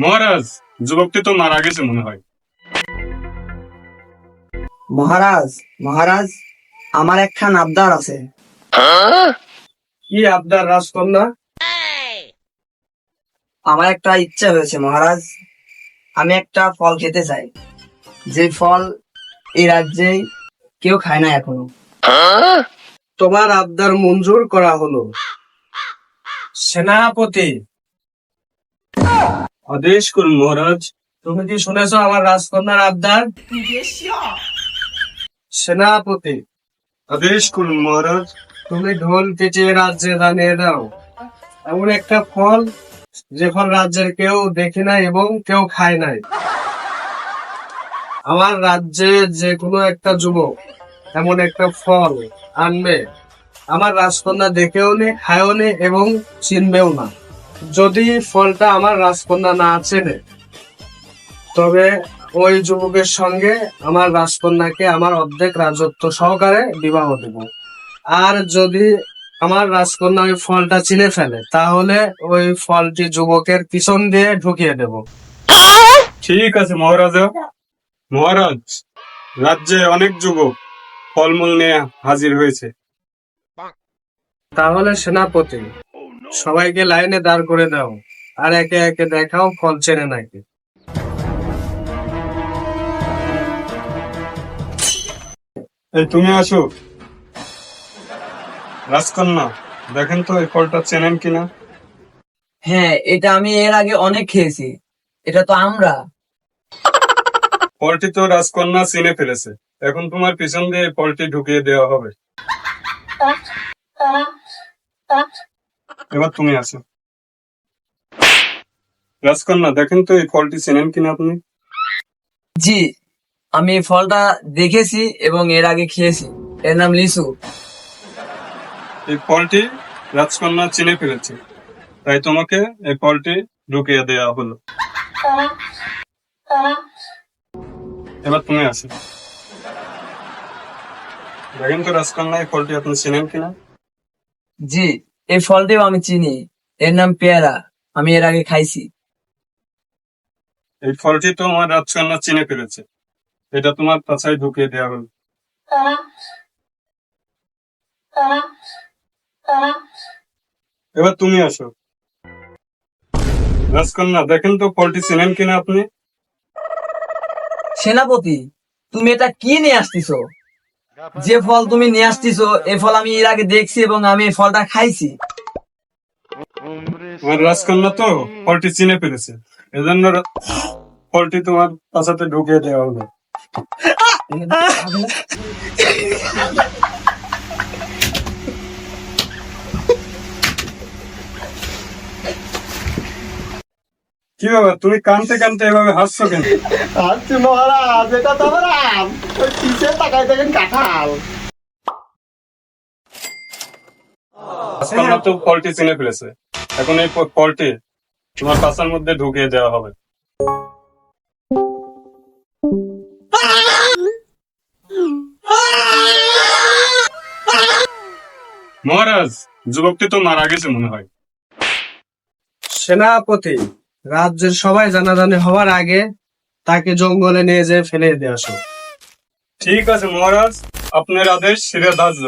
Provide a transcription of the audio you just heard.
মহারাজ যুবকটি তো মারা গেছে মনে হয়। মহারাজ মহারাজ আমার একখান আবদার আছে। কি আবদার রাজকন্যা? আমার একটা ইচ্ছা হয়েছে মহারাজ। আমি একটা ফল খেতে চাই। যে ফল এই রাজ্যে কেউ খায় না এখনও। তোমার আবদার মঞ্জুর করা হলো। সেনাপতি। আদেশ করুন মহারাজ। তুমি কি শুনেছো আমার রাজকন্যার আবদার? সেনাপতি। আদেশ করুন মহারাজ, তুমি ঢোল পিটিয়ে রাজ্যে জানিয়ে দাও। এমন একটা ফল যে ফল রাজ্যের কেউ দেখে নাই এবং কেউ খায় নাই। আমার রাজ্যে যে কোনো একটা যুবক এমন একটা ফল আনবে। আমার রাজকন্যা দেখেও নে, খায়ও নে এবং চিনবেও না। যদি ফলটা আমার রাজকন্যা না চেনে তবে ওই যুবকের সঙ্গে আমার রাজকন্যাকে আমার অর্ধেক রাজত্ব সহকারে বিবাহ দেব। আর যদি আমার রাজকন্যা ওই ফলটা চিনে ফেলে তাহলে ওই ফলটি যুবকের পিছন দিয়ে ঢুকিয়ে দেব। ঠিক আছে মহারাজা। মহারাজ রাজ্যে অনেক যুবক ফলমূল নিয়ে হাজির হয়েছে। তাহলে সেনাপতি সবাইকে লাইনে দাঁড় করে দাও। আর একে একে দেখাও ফল চেনে নাকি। এই তুমি আসো। রাজকন্যা দেখেন তো এই ফলটা চেনেন কিনা। হ্যাঁ এটা আমি এর আগে অনেক খেয়েছি। এটা তো আমরা। ফলটি তো রাজকন্যা চিনে ফেলেছে। এখন তোমার পিছন দিয়ে এই ফলটি ঢুকিয়ে দেওয়া হবে। এবার তুমি আসো। রাজকন্যা দেখেন তো এই ফলটি চেনেন কিনা আপনি? জি আমি এই ফলটা দেখেছি এবং এর আগে খেয়েছি। এর নাম লিচু। এই ফলটি রাজকন্যা চিনে ফেলেছে। তাই তোমাকে এই ফলটি ঢুকিয়ে দেওয়া হলো। এবার তুমি আসো। দেখেন তো রাজকন্যা এই ফলটি আপনি চিনেন কিনা? জি এই ফলটিও আমি চিনি। এর নাম পেয়ারা। আমি এর আগে খাইছি। এই ফলটি তো আমার রাজকন্যা চিনে ফেলেছে। এটা তোমার পাছায় ঢুকিয়ে দেওয়া হলো। এবার তুমি আসো। রাজকন্যা দেখেন তো ফলটি চিনেন কিনা আপনি? সেনাপতি তুমি এটা কি নিয়ে আসতিছো? যে ফল তুমি নিয়ে আসতিছো এই ফল আমি এর আগে দেখছি এবং আমি এই ফলটা খাইছি। আমার রাজকন্যা তো ফলটি চিনে ফেলেছে। এজন্য ফলটি তোমার পাছাতে ঢুকিয়ে দেওয়া হলো। কি বাবা তুমি কানতে কানতে এভাবে হাসছো কেন? আচ্ছা মহারাজ এটা তো আমার দেখেন কাঁঠাল। রাজকন্যা তো ফলটি চিনে ফেলেছে। এখন এই ফলটি তোমার পাছার মধ্যে ঢুকিয়ে দেওয়া হবে। মহারাজ যুবকটি তো মারা গেছে মনে হয়। সেনাপতি রাজ্যের সবাই জানাজানি হওয়ার আগে তাকে জঙ্গলে নিয়ে যেয়ে ফেলে দিয়ে আসো ঠিক আছে মহারাজ আপনার আদেশ শিরে ধার্য